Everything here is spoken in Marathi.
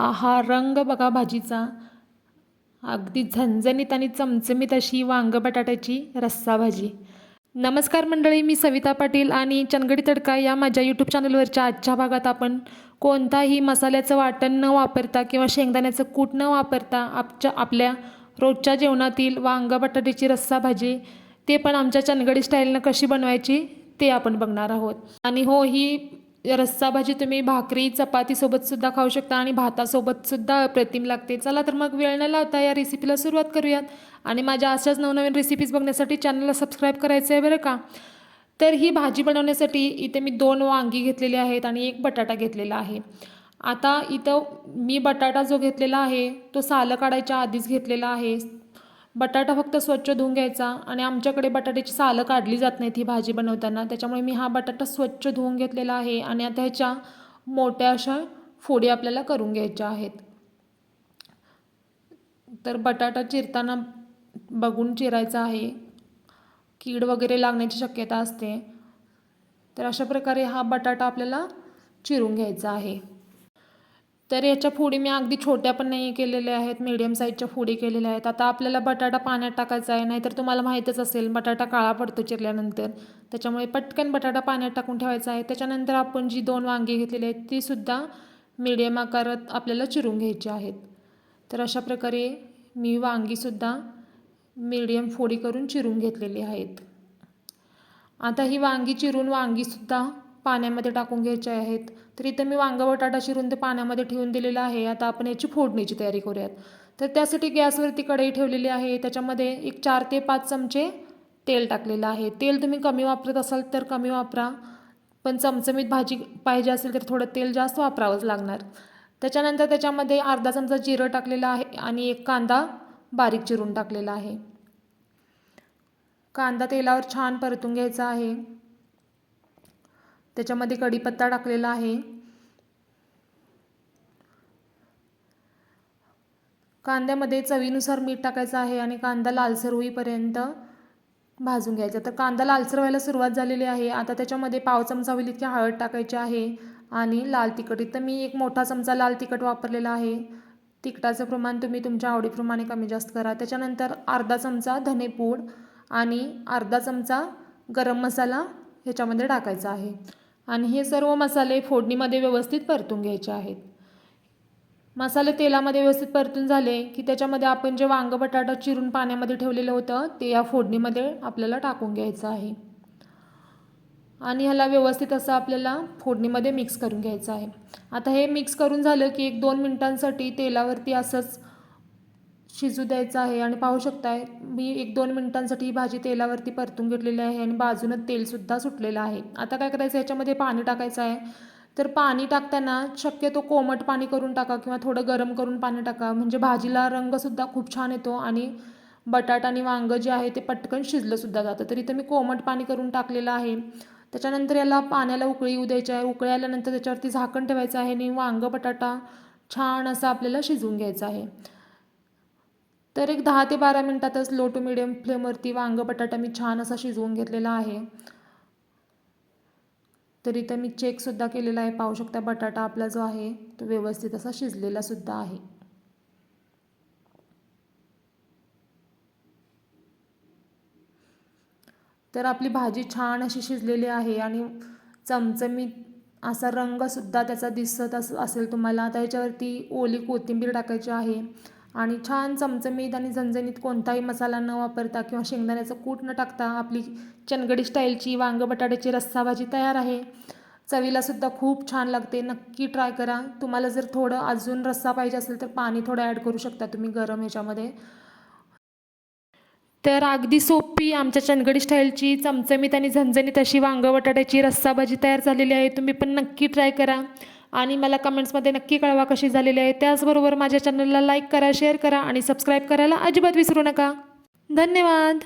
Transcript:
आहा रंग बघा भाजीचा. अगदी झणझणीत आणि चमचमीत अशी वांग बटाट्याची रस्सा भाजी. नमस्कार मंडळी मी सविता पाटील आणि चनगडी तडका या माझ्या यूट्यूब चॅनलवरच्या आजच्या भागात आपण कोणताही मसाल्याचं वाटण न वापरता किंवा शेंगदाण्याचं कूट न वापरता आपच्या आपल्या रोजच्या जेवणातील वांग बटाट्याची रस्सा भाजी ते पण आमच्या चनगडी स्टाईलनं कशी बनवायची ते आपण बघणार आहोत. आणि हो ही रस्सा भाजी तुम्ही भाकरी चपातीसोबत सुद्धा खाऊ शकता आणि भातासोबत सुद्धा अप्रतिम लागते. चला तर मग वेळ न लावता या रेसिपीला सुरुवात करूयात. आणि माझ्या अशाच नवनवीन रेसिपीज बघण्यासाठी चॅनलला सबस्क्राईब करायचं आहे बरं का? तर ही भाजी बनवण्यासाठी इथे मी दोन वांगी घेतलेली आहेत आणि एक बटाटा घेतलेला आहे. आता इथं मी बटाटा जो घेतलेला आहे तो सालं काढायच्या आधीच घेतलेला आहे. बटाटा फक्त स्वच्छ धुवून घ्यायचा आणि आमच्याकडे बटाट्याची सालं काढली जात नाहीत ही भाजी बनवताना. त्याच्यामुळे मी हा बटाटा स्वच्छ धुवून घेतलेला आहे आणि आता ह्याच्या मोठ्या अशा फोडी आपल्याला करून घ्यायच्या आहेत. तर बटाटा चिरताना बघून चिरायचा आहे. कीड वगैरे लागण्याची शक्यता असते. तर अशा प्रकारे हा बटाटा आपल्याला चिरून घ्यायचा आहे. तर याच्या फोडी मी अगदी छोट्या पण नाही केलेल्या आहेत मीडियम साईजच्या फोडी केलेल्या आहेत. आता आपल्याला बटाटा पाण्यात टाकायचा आहे नाहीतर तुम्हाला माहीतच असेल बटाटा काळा पडतो चिरल्यानंतर. त्याच्यामुळे पटकन बटाटा पाण्यात टाकून ठेवायचा आहे. त्याच्यानंतर आपण जी दोन वांगी घेतलेली आहेत तीसुद्धा मीडियम आकारात आपल्याला चिरून घ्यायची आहेत. तर अशा प्रकारे मी वांगीसुद्धा मीडियम फोडी करून चिरून घेतलेली आहेत. आता ही वांगी चिरून वांगीसुद्धा पाण्यामध्ये टाकून घ्यायचे आहेत. तर इथं मी वांगा बटाटा शिरून ते पाण्यामध्ये ठेवून दिलेलं आहे. आता आपण याची फोडणीची तयारी करूयात. तर त्यासाठी गॅसवरती कढई ठेवलेली आहे. त्याच्यामध्ये एक चार ते पाच चमचे तेल टाकलेलं आहे. तेल तुम्ही कमी वापरत असाल तर कमी वापरा. पण चमचमीत भाजी पाहिजे असेल तर थोडं तेल जास्त वापरावंच लागणार. त्याच्यानंतर त्याच्यामध्ये अर्धा चमचा जिरं टाकलेलं आहे आणि एक कांदा बारीक चिरून टाकलेला आहे. कांदा तेलावर छान परतून घ्यायचा आहे. त्याच्यामध्ये कढीपत्ता टाकलेला आहे. कांद्यामध्ये चवीनुसार मीठ टाकायचं आहे आणि कांदा लालसर होईपर्यंत भाजून घ्यायचा. तर कांदा लालसर व्हायला सुरुवात झालेली आहे. आता त्याच्यामध्ये पाव चमचा होईल इतकी हळद टाकायची आहे आणि लाल तिखट. इथं मी एक मोठा चमचा लाल तिखट वापरलेला आहे. तिखटाचं प्रमाण तुम्ही तुमच्या आवडीप्रमाणे कमी जास्त करा. त्याच्यानंतर अर्धा चमचा धनेपूड आणि अर्धा चमचा गरम मसाला ह्याच्यामध्ये टाकायचा आहे. आणि हे सर्व मसाले फोडणीमध्ये व्यवस्थित परतून घ्यायचे आहेत. मसाले तेलामध्ये व्यवस्थित परतून झाले की त्याच्यामध्ये आपण जे वांग बटाटा चिरून पाण्यामध्ये ठेवलेलं होतं ते या फोडणीमध्ये आपल्याला टाकून घ्यायचं आहे. आणि ह्याला व्यवस्थित असं आपल्याला फोडणीमध्ये मिक्स करून घ्यायचं आहे. आता हे मिक्स करून झालं की एक दोन मिनटांसाठी तेलावरती असंच शिजू द्यायचं आहे आणि पाहू शकताय मी एक दोन मिनटांसाठी ही भाजी तेलावरती परतून घेतलेली आहे आणि बाजूनं तेलसुद्धा सुटलेलं आहे. आता काय करायचं याच्यामध्ये पाणी टाकायचं आहे. तर पाणी टाकताना शक्यतो कोमट पाणी करून टाका किंवा थोडं गरम करून पाणी टाका. म्हणजे भाजीला रंगसुद्धा खूप छान येतो आणि बटाटा आणि वांगं जे आहे ते पटकन शिजलंसुद्धा जातं. तर इथं मी कोमट पाणी करून टाकलेलं आहे. त्याच्यानंतर याला पाण्याला उकळी येऊ द्यायची आहे. उकळी आल्यानंतर त्याच्यावरती झाकण ठेवायचं आहे आणि वांग बटाटा छान असं आपल्याला शिजवून घ्यायचं आहे. तर एक दहा ते बारा मिनटातच लो टू मिडियम फ्लेमवरती वांग बटाटा मी छान असा शिजवून घेतलेला आहे. तर इथं मी चेकसुद्धा केलेला आहे. पाहू शकता बटाटा आपला जो आहे तो व्यवस्थित असा शिजलेला सुद्धा आहे. तर आपली भाजी छान अशी शिजलेली आहे आणि चमचमीत असा रंगसुद्धा त्याचा दिसत अस असेल तुम्हाला. आता याच्यावरती ओली कोथिंबीर टाकायची आहे. आणि छान चमचमीत आणि झणझणीत कोणताही मसाला न वापरता किंवा शेंगदाण्याचं कूट न टाकता आपली चनगडी स्टाईलची वांग बटाट्याची रस्सा भाजी तयार आहे. चवीलासुद्धा खूप छान लागते. नक्की ट्राय करा. तुम्हाला जर थोडं अजून रस्सा पाहिजे असेल तर पाणी थोडं ॲड करू शकता तुम्ही गरम ह्याच्यामध्ये. तर अगदी सोपी आमच्या चनगडी स्टाईलची चमचमीत आणि झणझणीत अशी वांग बटाट्याची रस्सा भाजी तयार झालेली आहे. तुम्ही पण नक्की ट्राय करा. आणि मला कमेंट्समध्ये नक्की कळवा कशी झालेली आहे. त्याचबरोबर माझ्या चॅनलला लाईक करा शेअर करा आणि सबस्क्राईब करायला अजिबात विसरू नका. धन्यवाद.